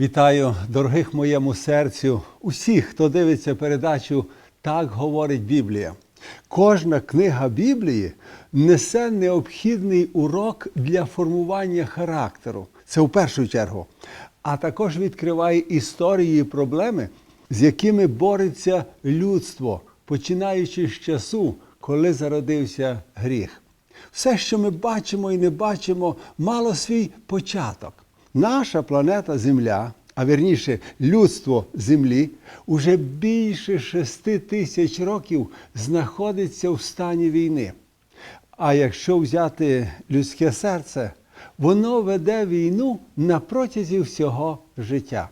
Вітаю дорогих моєму серцю, усіх, хто дивиться передачу Так говорить Біблія. Кожна книга Біблії несе необхідний урок для формування характеру. Це в першу чергу. А також відкриває історії і проблеми, з якими бореться людство, починаючи з часу, коли зародився гріх. Все, що ми бачимо і не бачимо, мало свій початок. Наша планета Земля, а вірніше людство Землі, уже більше шести тисяч років знаходиться в стані війни. А якщо взяти людське серце, воно веде війну на протязі всього життя.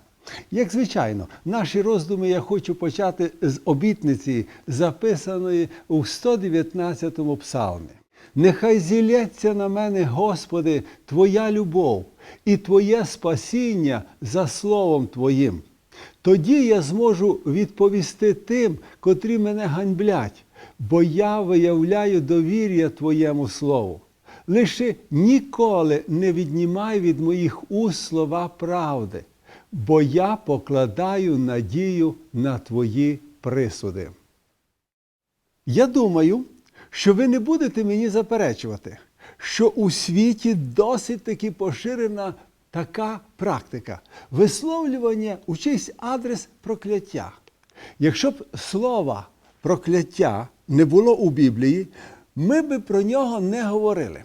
Як звичайно, наші роздуми я хочу почати з обітниці, записаної у 119-му псалмі. Нехай зілється на мене, Господи, Твоя любов і Твоє спасіння за Словом Твоїм. Тоді я зможу відповісти тим, котрі мене ганьблять, бо я виявляю довір'я Твоєму Слову. Лише ніколи не віднімай від моїх уст слова правди, бо я покладаю надію на Твої присуди. Я думаю, що ви не будете мені заперечувати, що у світі досить таки поширена така практика висловлювання у чийсь адрес прокляття. Якщо б слова прокляття не було у Біблії, ми би про нього не говорили.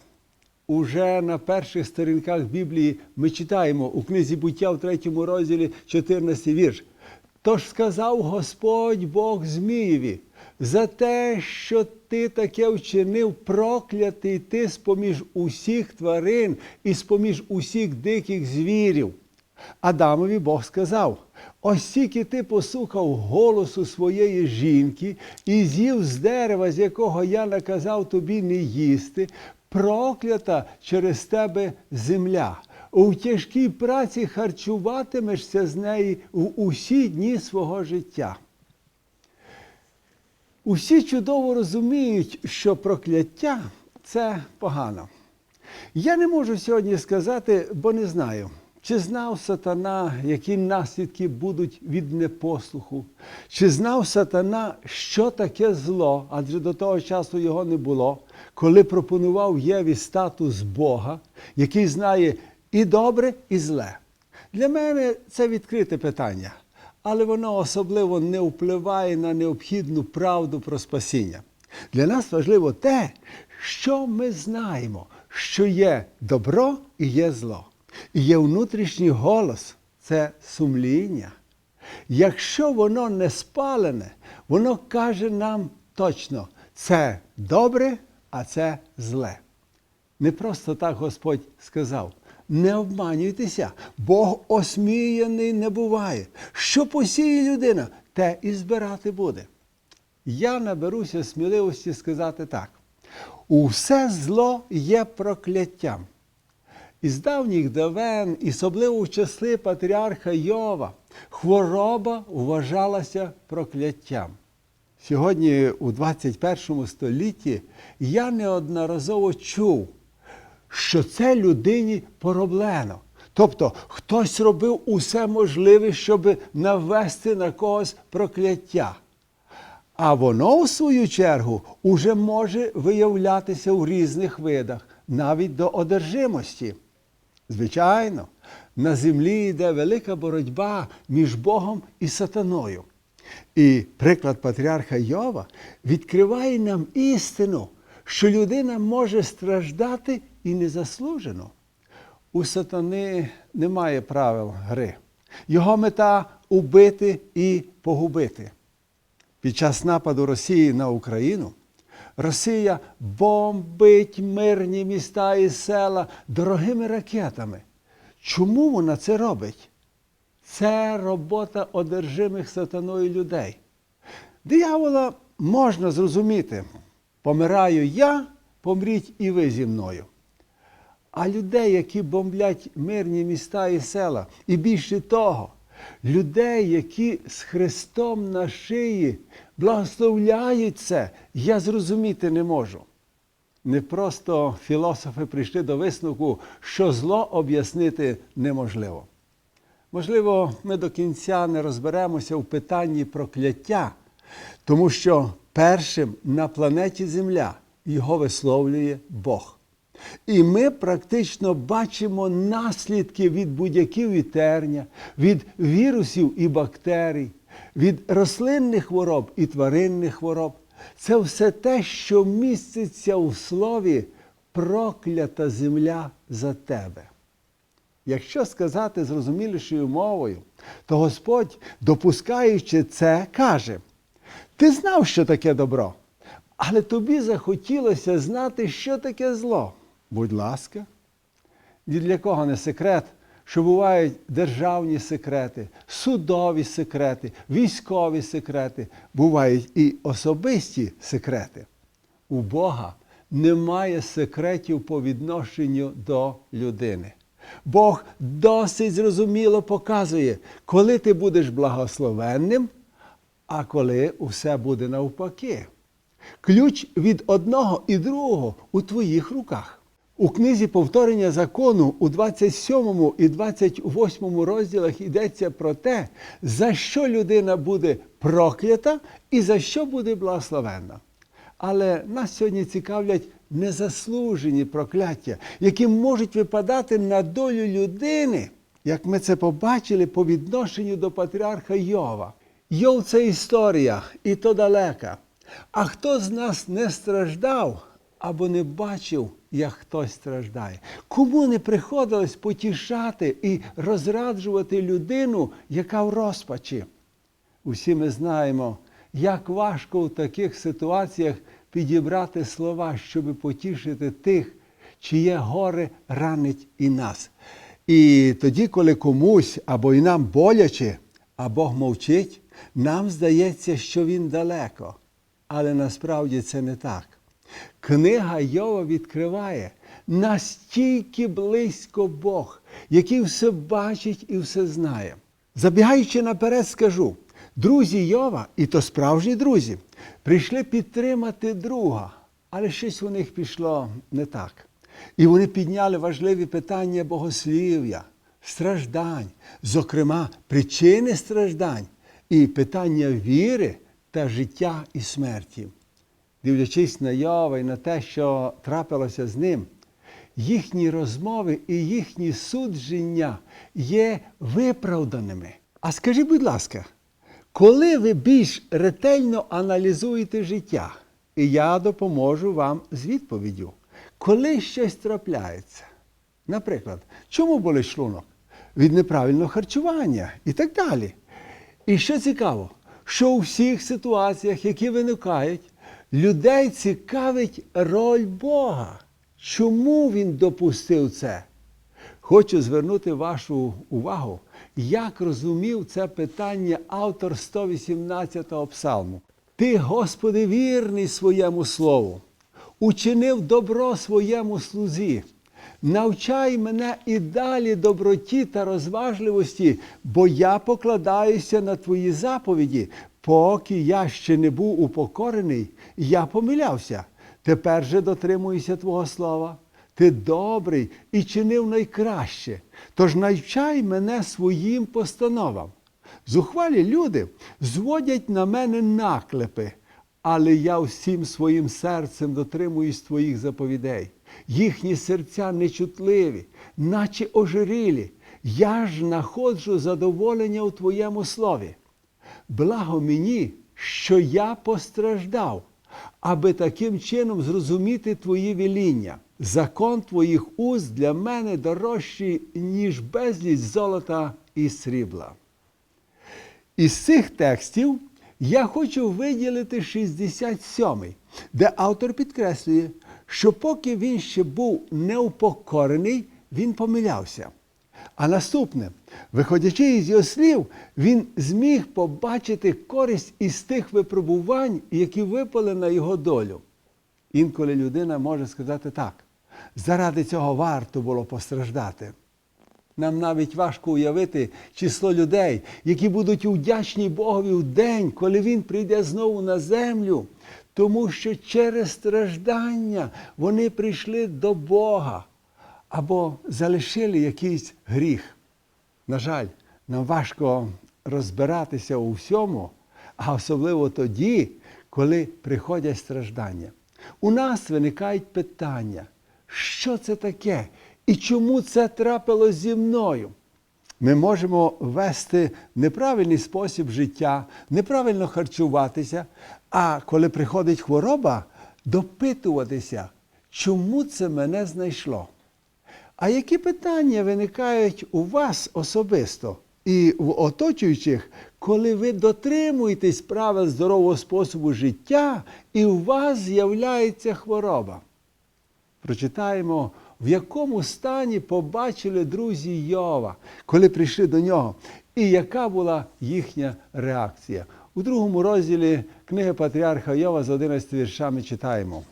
Уже на перших сторінках Біблії ми читаємо у книзі буття в третьому розділі 14 вірш. Тож сказав Господь Бог Змієві, за те, що ти таке вчинив, проклятий ти з-поміж усіх тварин і з-поміж усіх диких звірів. Адамові Бог сказав: ось тільки ти послухав голосу своєї жінки і з'їв з дерева, з якого я наказав тобі не їсти, проклята через тебе земля. У тяжкій праці харчуватимешся з неї у усі дні свого життя. Усі чудово розуміють, що прокляття це погано. Я не можу сьогодні сказати, бо не знаю, чи знав сатана, які наслідки будуть від непослуху, чи знав сатана, що таке зло, адже до того часу його не було, коли пропонував Єві статус Бога, який знає і добре, і зле. Для мене це відкрите питання але воно особливо не впливає на необхідну правду про спасіння. Для нас важливо те, що ми знаємо, що є добро і є зло. І є внутрішній голос це сумління. Якщо воно не спалене, воно каже нам точно, це добре, а це зле. Не просто так Господь сказав. Не обманюйтеся, Бог осміяний не буває. Що посіє людина, те і збирати буде. Я наберуся сміливості сказати так: усе зло є прокляттям. Із давніх давен, особливо в часи патріарха Йова, хвороба вважалася прокляттям. Сьогодні, у 21 столітті, я неодноразово чув що це людині пороблено. Тобто хтось робив усе можливе, щоб навести на когось прокляття. А воно, в свою чергу, уже може виявлятися у різних видах, навіть до одержимості. Звичайно, на землі йде велика боротьба між Богом і сатаною. І приклад патріарха Йова відкриває нам істину, що людина може страждати і незаслужено. У сатани немає правил гри. Його мета убити і погубити. Під час нападу Росії на Україну Росія бомбить мирні міста і села дорогими ракетами. Чому вона це робить? Це робота одержимих сатаною людей. Диявола можна зрозуміти. Помираю я, помріть і ви зі мною. А людей, які бомблять мирні міста і села, і більше того, людей, які з Христом на шиї благословляють це, я зрозуміти не можу. Не просто філософи прийшли до висновку, що зло об'яснити неможливо. Можливо, ми до кінця не розберемося в питанні прокляття, тому що першим на планеті Земля його висловлює Бог. І ми практично бачимо наслідки від будь-яків і терня, від вірусів і бактерій, від рослинних хвороб і тваринних хвороб. Це все те, що міститься у слові проклята земля за тебе. Якщо сказати зрозумілішою мовою, то Господь, допускаючи це, каже: Ти знав, що таке добро, але тобі захотілося знати, що таке зло. Будь ласка, ні для кого не секрет, що бувають державні секрети, судові секрети, військові секрети, бувають і особисті секрети. У Бога немає секретів по відношенню до людини. Бог досить зрозуміло показує, коли ти будеш благословенним, а коли усе буде навпаки. Ключ від одного і другого у твоїх руках. У книзі повторення закону у 27 і 28 розділах йдеться про те, за що людина буде проклята і за що буде благословенна. Але нас сьогодні цікавлять незаслужені прокляття, які можуть випадати на долю людини, як ми це побачили по відношенню до патріарха Йова. Йов це історія, і то далека. А хто з нас не страждав або не бачив, як хтось страждає? Кому не приходилось потішати і розраджувати людину, яка в розпачі? Усі ми знаємо, як важко в таких ситуаціях підібрати слова, щоб потішити тих, чиє горе ранить і нас. І тоді, коли комусь або і нам боляче, а Бог мовчить, нам здається, що Він далеко. Але насправді це не так. Книга Йова відкриває настільки близько Бог, який все бачить і все знає. Забігаючи наперед, скажу: друзі Йова, і то справжні друзі, прийшли підтримати друга, але щось у них пішло не так. І вони підняли важливі питання богослів'я, страждань, зокрема, причини страждань і питання віри та життя і смерті. Дивлячись на Йова і на те, що трапилося з ним, їхні розмови і їхні судження є виправданими. А скажіть, будь ласка, коли ви більш ретельно аналізуєте життя, і я допоможу вам з відповіддю, коли щось трапляється, наприклад, чому болить шлунок? Від неправильного харчування і так далі. І що цікаво, що у всіх ситуаціях, які виникають, людей цікавить роль Бога. Чому він допустив це? Хочу звернути вашу увагу, як розумів це питання автор 118-го псалму. Ти, Господи, вірний своєму слову, учинив добро своєму слузі. Навчай мене і далі доброті та розважливості, бо я покладаюся на твої заповіді. Поки я ще не був упокорений, я помилявся. Тепер же дотримуюся Твого слова. Ти добрий і чинив найкраще. Тож навчай мене своїм постановам. Зухвалі люди зводять на мене наклепи, але я всім своїм серцем дотримуюсь твоїх заповідей. Їхні серця нечутливі, наче ожирілі. Я ж находжу задоволення у Твоєму слові. Благо мені, що я постраждав, аби таким чином зрозуміти Твої веління. Закон Твоїх уст для мене дорожчий, ніж безліч золота і срібла. Із цих текстів я хочу виділити 67-й, де автор підкреслює, що поки він ще був неупокорений, він помилявся. А наступне, виходячи із його слів, він зміг побачити користь із тих випробувань, які випали на його долю. Інколи людина може сказати так: заради цього варто було постраждати. Нам навіть важко уявити число людей, які будуть вдячні Богові в день, коли Він прийде знову на землю, тому що через страждання вони прийшли до Бога або залишили якийсь гріх. На жаль, нам важко розбиратися у всьому, а особливо тоді, коли приходять страждання. У нас виникають питання, що це таке і чому це трапилось зі мною. Ми можемо вести неправильний спосіб життя, неправильно харчуватися, а коли приходить хвороба, допитуватися, чому це мене знайшло. А які питання виникають у вас особисто і в оточуючих, коли ви дотримуєтесь правил здорового способу життя і у вас з'являється хвороба? Прочитаємо, в якому стані побачили друзі Йова, коли прийшли до нього, і яка була їхня реакція. У другому розділі книги Патріарха Йова з 11 віршами читаємо.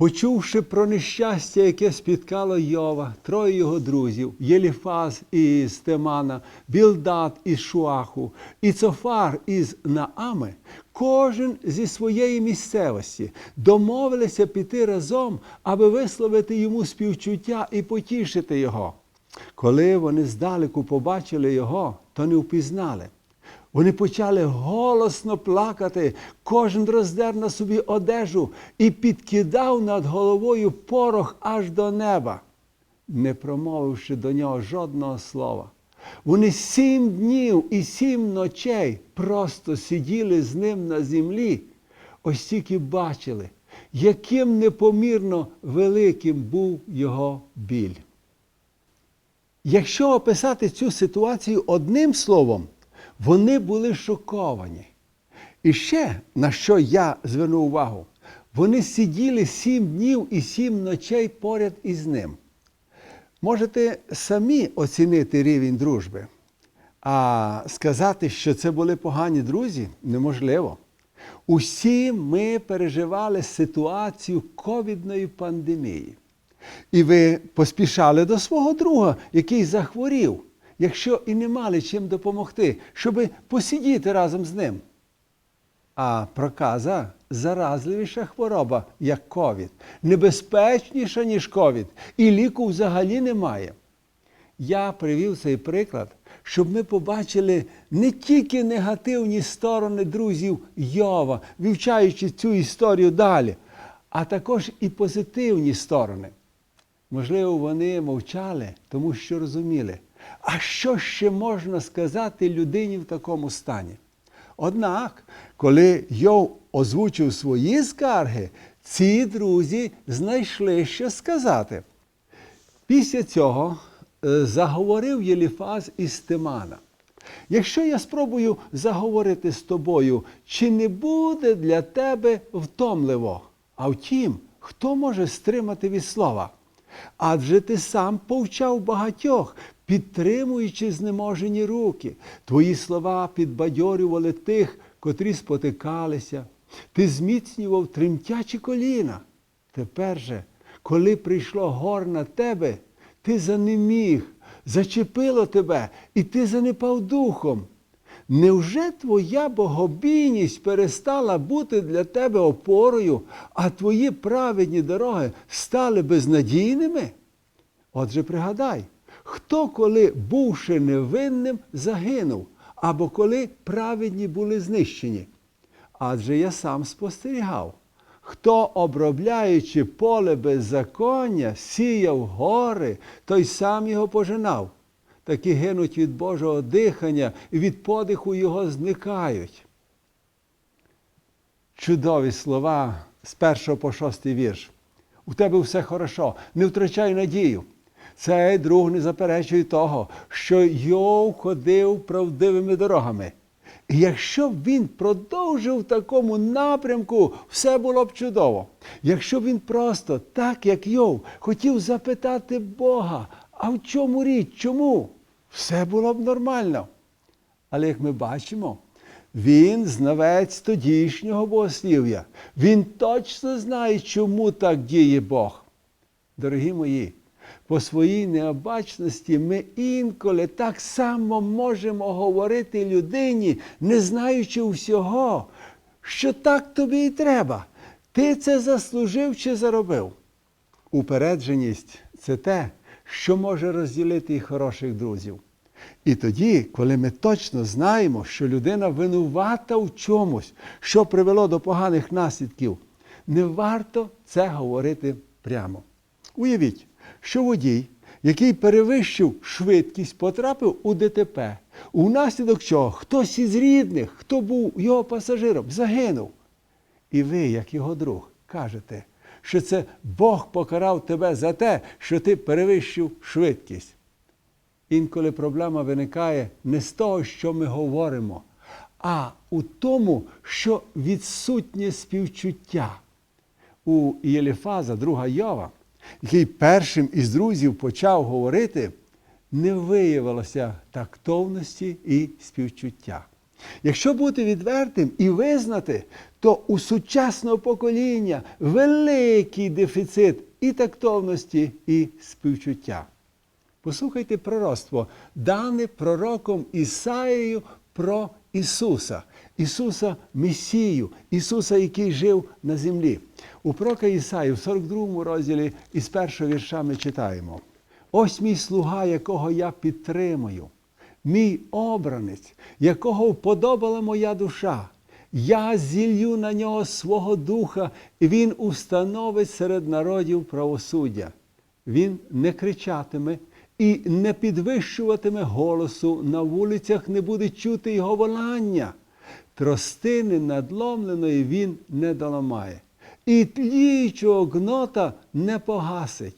Почувши про нещастя, яке спіткало Йова, троє його друзів Єліфаз із Темана, Білдат із Шуаху, і Цофар із Наами, кожен зі своєї місцевості домовилися піти разом, аби висловити йому співчуття і потішити його. Коли вони здалеку побачили його, то не впізнали. Вони почали голосно плакати, кожен роздер на собі одежу і підкидав над головою порох аж до неба, не промовивши до нього жодного слова. Вони сім днів і сім ночей просто сиділи з ним на землі, ось тільки бачили, яким непомірно великим був його біль. Якщо описати цю ситуацію одним словом, вони були шоковані. І ще на що я звернув увагу, вони сиділи сім днів і сім ночей поряд із ним. Можете самі оцінити рівень дружби, а сказати, що це були погані друзі, неможливо. Усі ми переживали ситуацію ковідної пандемії. І ви поспішали до свого друга, який захворів, якщо і не мали чим допомогти, щоб посидіти разом з ним. А проказа заразливіша хвороба, як ковід, небезпечніша, ніж ковід, і ліку взагалі немає. Я привів цей приклад, щоб ми побачили не тільки негативні сторони друзів Йова, вивчаючи цю історію далі, а також і позитивні сторони. Можливо, вони мовчали, тому що розуміли, а що ще можна сказати людині в такому стані? Однак, коли Йов озвучив свої скарги, ці друзі знайшли що сказати. Після цього е, заговорив Єліфаз із Тимана. Якщо я спробую заговорити з тобою, чи не буде для тебе втомливо? А втім, хто може стримати від слова? Адже ти сам повчав багатьох, підтримуючи знеможені руки. Твої слова підбадьорювали тих, котрі спотикалися. Ти зміцнював тремтячі коліна. Тепер же, коли прийшло гор на тебе, ти занеміг, зачепило тебе, і ти занепав духом. Невже твоя богобійність перестала бути для тебе опорою, а твої праведні дороги стали безнадійними? Отже, пригадай, хто, коли, бувши невинним, загинув, або коли праведні були знищені? Адже я сам спостерігав, хто, обробляючи поле беззаконня, сіяв гори, той сам його пожинав такі гинуть від Божого дихання і від подиху його зникають. Чудові слова з першого по шостий вірш. У тебе все хорошо, не втрачай надію. Цей друг не заперечує того, що Йов ходив правдивими дорогами. І якщо б він продовжив в такому напрямку, все було б чудово. Якщо б він просто, так як Йов, хотів запитати Бога, а в чому річ? Чому? Все було б нормально. Але як ми бачимо, він знавець тодішнього богослів'я. Він точно знає, чому так діє Бог. Дорогі мої, по своїй необачності ми інколи так само можемо говорити людині, не знаючи всього, що так тобі і треба. Ти це заслужив чи заробив. Упередженість це те, що може розділити і хороших друзів. І тоді, коли ми точно знаємо, що людина винувата в чомусь, що привело до поганих наслідків, не варто це говорити прямо. Уявіть, що водій, який перевищив швидкість, потрапив у ДТП, унаслідок чого хтось із рідних, хто був його пасажиром, загинув. І ви, як його друг, кажете, що це Бог покарав тебе за те, що ти перевищив швидкість. Інколи проблема виникає не з того, що ми говоримо, а у тому, що відсутнє співчуття. У Єліфаза, друга Йова, який першим із друзів почав говорити, не виявилося тактовності і співчуття. Якщо бути відвертим і визнати, то у сучасного покоління великий дефіцит і тактовності, і співчуття. Послухайте пророцтво, дане пророком Ісаєю про Ісуса, Ісуса Месію, Ісуса, який жив на землі. У пророка Ісаї в 42 розділі із першого вірша ми читаємо: Ось мій слуга, якого я підтримую, мій обранець, якого вподобала моя душа. Я зілью на нього свого духа, і він установить серед народів правосуддя. Він не кричатиме і не підвищуватиме голосу, на вулицях не буде чути його волання. Тростини надломленої він не доламає, і тліючого гнота не погасить.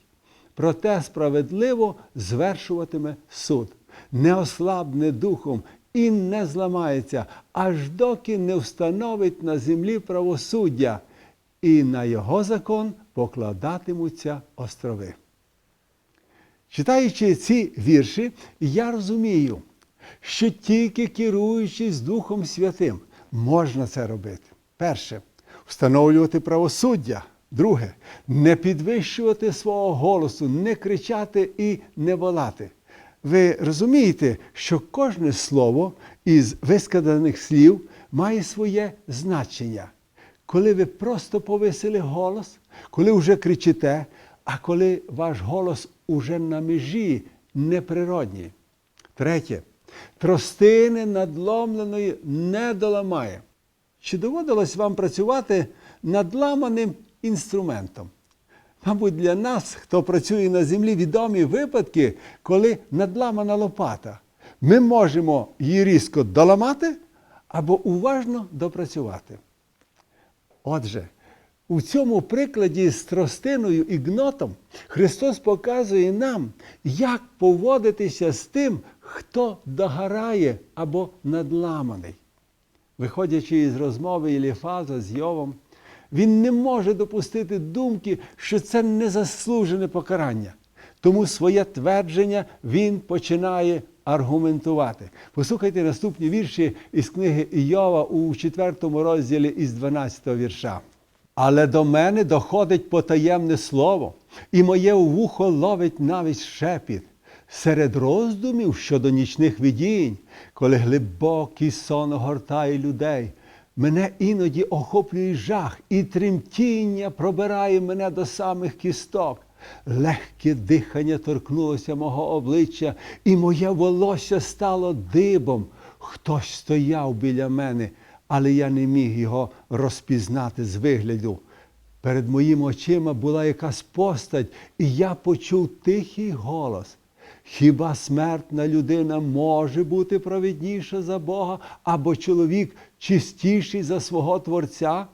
Проте справедливо звершуватиме суд, не ослабне духом і не зламається, аж доки не встановить на землі правосуддя, і на його закон покладатимуться острови. Читаючи ці вірші, я розумію, що тільки керуючись Духом Святим, можна це робити. Перше встановлювати правосуддя. Друге не підвищувати свого голосу, не кричати і не волати. Ви розумієте, що кожне слово із висказаних слів має своє значення. Коли ви просто повисили голос, коли вже кричите, а коли ваш голос уже на межі неприродній. Третє. Тростини надломленої не доламає. Чи доводилось вам працювати над ламаним інструментом? Мабуть, для нас, хто працює на землі, відомі випадки, коли надламана лопата. Ми можемо її різко доламати або уважно допрацювати. Отже, у цьому прикладі з тростиною і гнотом Христос показує нам, як поводитися з тим, хто догорає або надламаний. Виходячи із розмови Єліфаза з Йовом, він не може допустити думки, що це незаслужене покарання. Тому своє твердження він починає аргументувати. Послухайте наступні вірші із книги Іова у 4 розділі із 12 вірша. Але до мене доходить потаємне слово, і моє вухо ловить навіть шепіт. Серед роздумів щодо нічних видінь, коли глибокий сон огортає людей, мене іноді охоплює жах, і тремтіння пробирає мене до самих кісток. Легке дихання торкнулося мого обличчя, і моє волосся стало дибом. Хтось стояв біля мене, але я не міг його розпізнати з вигляду. Перед моїми очима була якась постать, і я почув тихий голос. Хіба смертна людина може бути провідніша за Бога, або чоловік чистіший за свого Творця?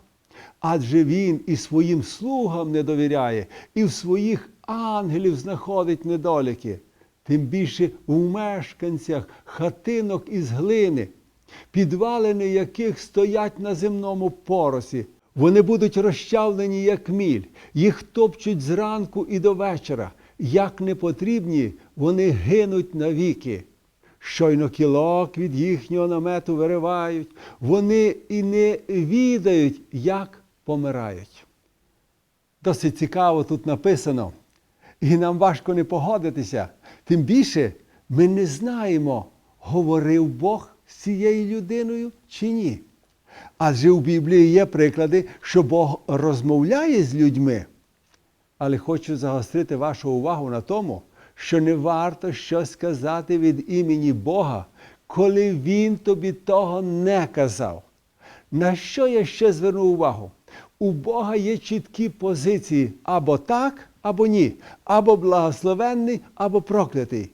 Адже він і своїм слугам не довіряє, і в своїх ангелів знаходить недоліки, тим більше у мешканцях хатинок із глини, підвалини яких стоять на земному поросі. Вони будуть розчавлені, як міль, їх топчуть зранку і до вечора. Як не потрібні, вони гинуть навіки. Щойно кілок від їхнього намету виривають, вони і не відають, як помирають. Досить цікаво тут написано, і нам важко не погодитися. Тим більше ми не знаємо, говорив Бог з цією людиною чи ні. Адже у Біблії є приклади, що Бог розмовляє з людьми. Але хочу загострити вашу увагу на тому, що не варто щось сказати від імені Бога, коли Він тобі того не казав. На що я ще зверну увагу? У Бога є чіткі позиції або так, або ні, або благословенний, або проклятий.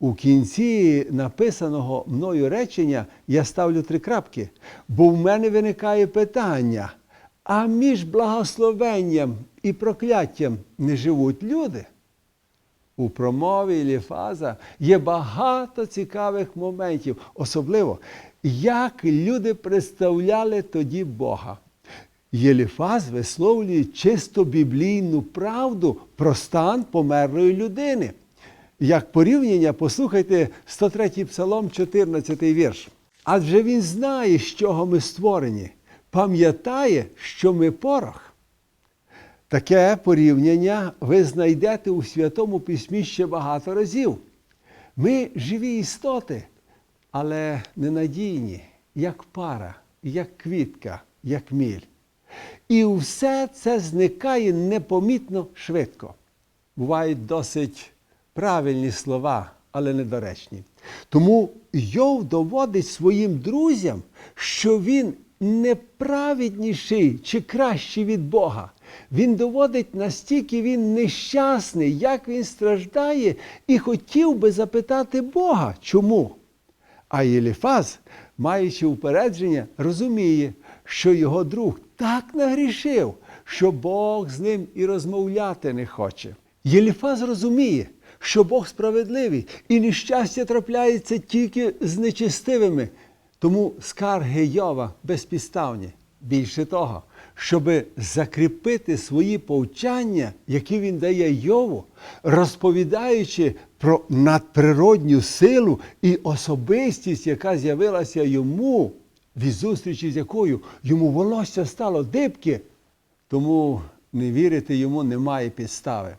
У кінці написаного мною речення я ставлю три крапки, бо в мене виникає питання: а між благословенням і прокляттям не живуть люди? У промові Іліфаза є багато цікавих моментів, особливо, як люди представляли тоді Бога. Єліфаз висловлює чисто біблійну правду про стан померлої людини. Як порівняння, послухайте 103 псалом, 14 вірш. Адже він знає, з чого ми створені, пам'ятає, що ми порох. Таке порівняння ви знайдете у Святому Письмі ще багато разів. Ми живі істоти, але ненадійні, як пара, як квітка, як міль. І все це зникає непомітно швидко. Бувають досить правильні слова, але недоречні. Тому Йов доводить своїм друзям, що він неправедніший чи кращий від Бога. Він доводить, настільки він нещасний, як він страждає, і хотів би запитати Бога, чому. А Єліфаз, маючи упередження, розуміє, що його друг так нагрішив, що Бог з ним і розмовляти не хоче. Єліфаз розуміє, що Бог справедливий і нещастя трапляється тільки з нечестивими, тому скарги Йова безпідставні. Більше того, щоб закріпити свої повчання, які він дає Йову, розповідаючи про надприродню силу і особистість, яка з'явилася йому, від зустрічі з якою йому волосся стало дибки, тому не вірити йому немає підстави.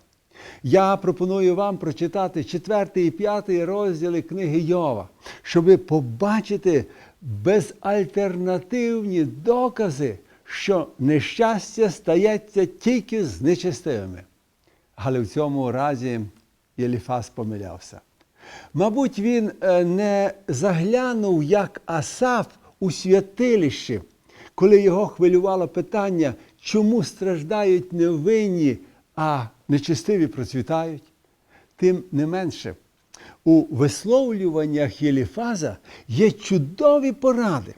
Я пропоную вам прочитати 4 і 5 розділи книги Йова, щоб побачити безальтернативні докази, що нещастя стається тільки з нечестивими. Але в цьому разі Єліфас помилявся. Мабуть, він е, не заглянув, як Асаф у святилище, коли його хвилювало питання, чому страждають невинні, а нечестиві процвітають. Тим не менше, у висловлюваннях Єліфаза є чудові поради.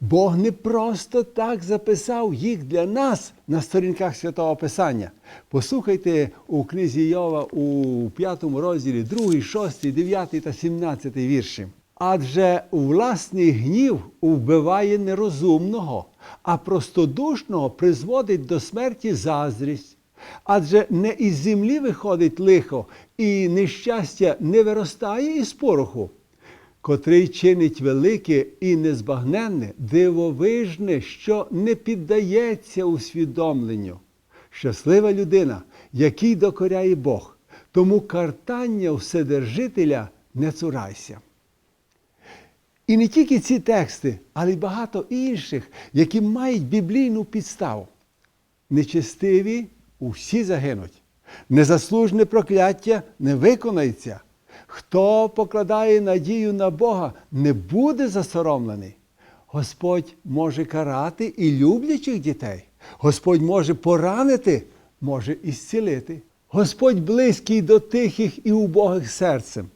Бог не просто так записав їх для нас на сторінках Святого Писання. Послухайте у книзі Йова у 5 розділі 2, 6, 9 та 17 вірші. Адже власний гнів вбиває нерозумного, а простодушного призводить до смерті заздрість. Адже не із землі виходить лихо, і нещастя не виростає із пороху, котрий чинить велике і незбагненне, дивовижне, що не піддається усвідомленню. Щаслива людина, який докоряє Бог, тому картання Вседержителя не цурайся. І не тільки ці тексти, але й багато інших, які мають біблійну підставу. Нечестиві усі загинуть. Незаслужне прокляття не виконається. Хто покладає надію на Бога, не буде засоромлений. Господь може карати і люблячих дітей. Господь може поранити, може і зцілити. Господь близький до тихих і убогих серцем.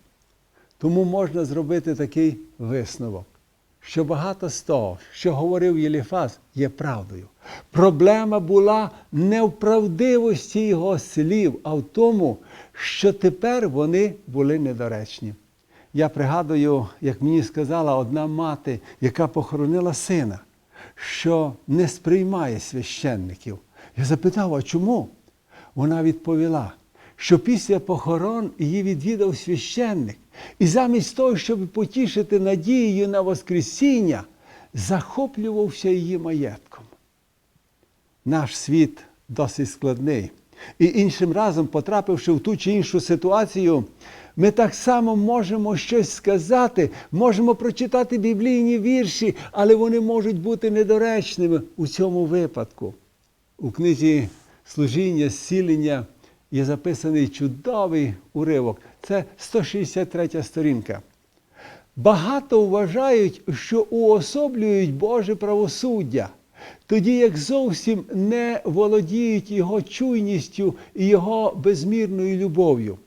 Тому можна зробити такий висновок, що багато з того, що говорив Єліфас, є правдою. Проблема була не в правдивості його слів, а в тому, що тепер вони були недоречні. Я пригадую, як мені сказала одна мати, яка похоронила сина, що не сприймає священників. Я запитав, а чому? Вона відповіла, що після похорон її відвідав священник, і замість того, щоб потішити надією на Воскресіння, захоплювався її маєтком. Наш світ досить складний. І іншим разом, потрапивши в ту чи іншу ситуацію, ми так само можемо щось сказати, можемо прочитати біблійні вірші, але вони можуть бути недоречними у цьому випадку. У книзі служіння, зцілення є записаний чудовий уривок. Це 163 сторінка. Багато вважають, що уособлюють Боже правосуддя, тоді як зовсім не володіють його чуйністю і його безмірною любов'ю.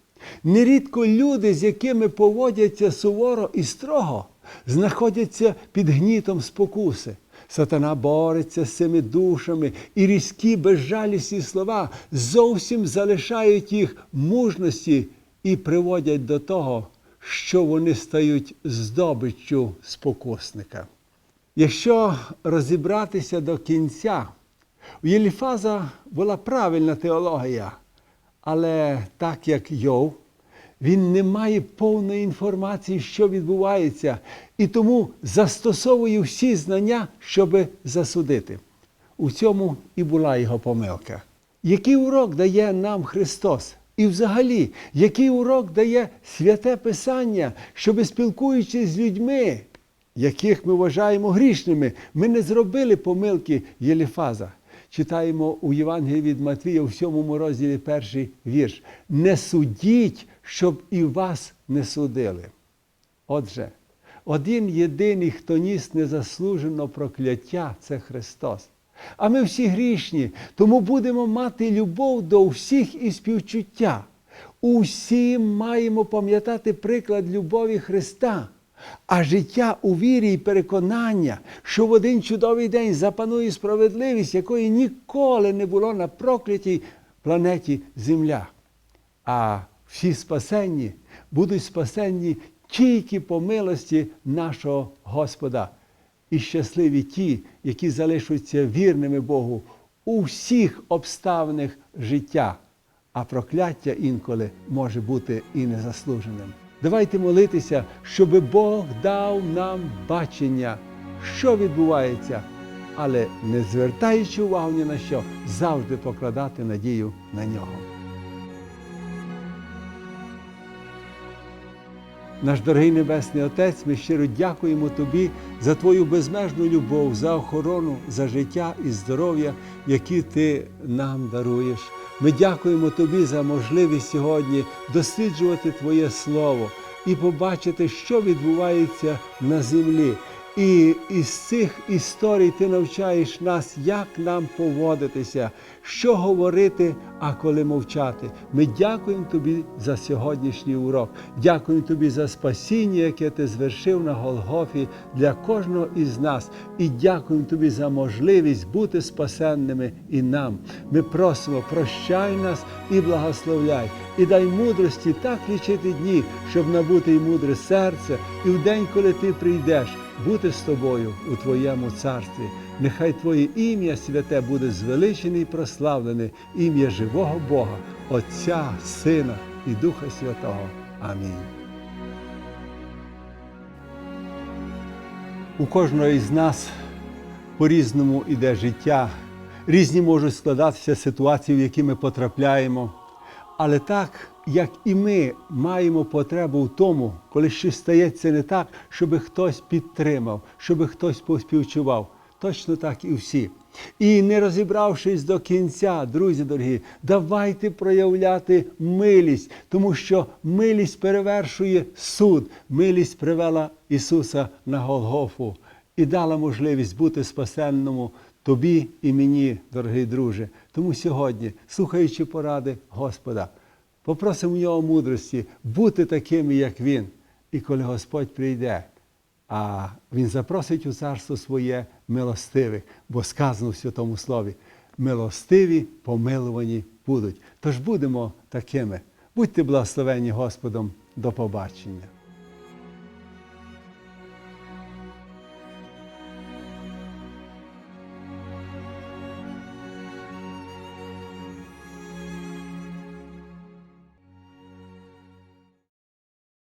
Нерідко люди, з якими поводяться суворо і строго, знаходяться під гнітом спокуси. Сатана бореться з цими душами, і різкі безжалісні слова зовсім залишають їх мужності і приводять до того, що вони стають здобиччю спокусника. Якщо розібратися до кінця, у Єліфаза була правильна теологія, але так як Йов, він не має повної інформації, що відбувається, і тому застосовує всі знання, щоб засудити. У цьому і була його помилка. Який урок дає нам Христос? І взагалі, який урок дає святе Писання, щоб спілкуючись з людьми, яких ми вважаємо грішними, ми не зробили помилки Єліфаза. Читаємо у Євангелії від Матвія у 7 розділі перший вірш. Не судіть, щоб і вас не судили. Отже, один єдиний, хто ніс незаслужено прокляття, це Христос. А ми всі грішні, тому будемо мати любов до всіх і співчуття. Усім маємо пам'ятати приклад любові Христа, а життя у вірі і переконання, що в один чудовий день запанує справедливість, якої ніколи не було на проклятій планеті Земля. А всі спасенні будуть спасенні тільки по милості нашого Господа. І щасливі ті, які залишаться вірними Богу у всіх обставинах життя, а прокляття інколи може бути і незаслуженим. Давайте молитися, щоб Бог дав нам бачення, що відбувається, але не звертаючи увагу ні на що, завжди покладати надію на нього. Наш дорогий Небесний Отець, ми щиро дякуємо Тобі за Твою безмежну любов, за охорону, за життя і здоров'я, які Ти нам даруєш. Ми дякуємо Тобі за можливість сьогодні досліджувати Твоє Слово і побачити, що відбувається на землі. І із цих історій ти навчаєш нас, як нам поводитися, що говорити, а коли мовчати. Ми дякуємо тобі за сьогоднішній урок. Дякуємо тобі за спасіння, яке ти звершив на Голгофі для кожного із нас. І дякуємо тобі за можливість бути спасенними і нам. Ми просимо, прощай нас і благословляй, і дай мудрості так лічити дні, щоб набути й мудре серце, і в день, коли ти прийдеш бути з тобою у Твоєму царстві. Нехай Твоє ім'я святе буде звеличене і прославлене, ім'я живого Бога, Отця, Сина і Духа Святого. Амінь. У кожного із нас по-різному іде життя. Різні можуть складатися ситуації, в які ми потрапляємо. Але так, як і ми маємо потребу в тому, коли щось стається не так, щоб хтось підтримав, щоб хтось поспівчував. Точно так і всі. І не розібравшись до кінця, друзі дорогі, давайте проявляти милість, тому що милість перевершує суд. Милість привела Ісуса на Голгофу і дала можливість бути спасенному тобі і мені, дорогий друже. Тому сьогодні, слухаючи поради Господа, попросимо в нього мудрості бути такими, як Він. І коли Господь прийде, а Він запросить у царство своє милостивих, бо сказано в Святому Слові, милостиві помилувані будуть. Тож будемо такими. Будьте благословені Господом. До побачення.